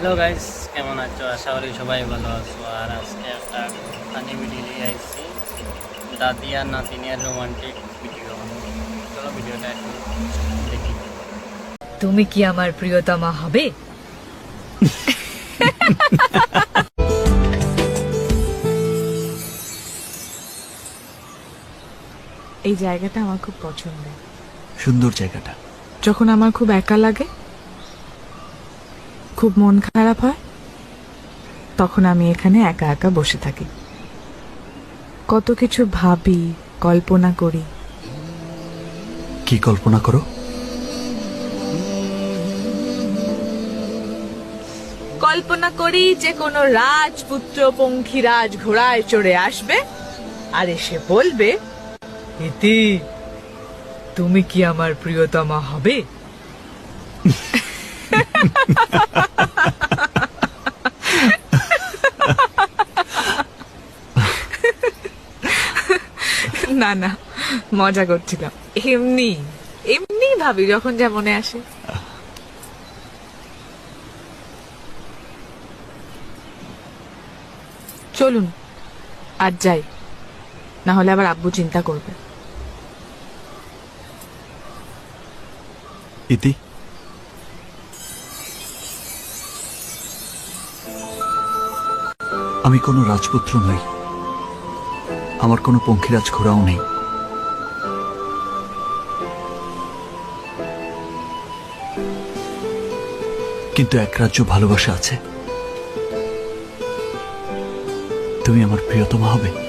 Hello guys কেমন আছো? আশা করি সবাই ভালো আছো। আর আজকে একটা ফানি ভিডিও নিয়ে আসছি। দাদি আর নাতিনিয়ার রোমান্টিক ভিডিও চলো ভিডিওটা একটু দেখি। তুমি কি আমার প্রিয়তমা হবে? এই জায়গাটা আমার খুব পছন্দের। সুন্দর জায়গাটা। যখন আমার খুব একা লাগে খুব মন খারাপ হয় তখন আমি এখানে একা একা বসে থাকি। কত কিছু ভাবি কল্পনা করি। কি কল্পনা করো? কল্পনা করি যে কোনো রাজপুত্র পঙ্খিরাজ ঘোড়ায় চড়ে আসবে আর এসে বলবে ইতি তুমি কি আমার প্রিয়তমা হবে? না না, মজা করছিলাম। এমনি এমনি ভাবি যখন যা মনে আসে। চলুন আজ যাই, না হলে আবার আব্বু চিন্তা করবে। ইতি। আমি কোনো রাজপুত্র নই। আমার কোনো পঙ্খিরাজ ঘোরাও নেই। কিন্তু এক রাজ্য ভালোবাসা আছে। তুমি আমার প্রিয়তমা হবে?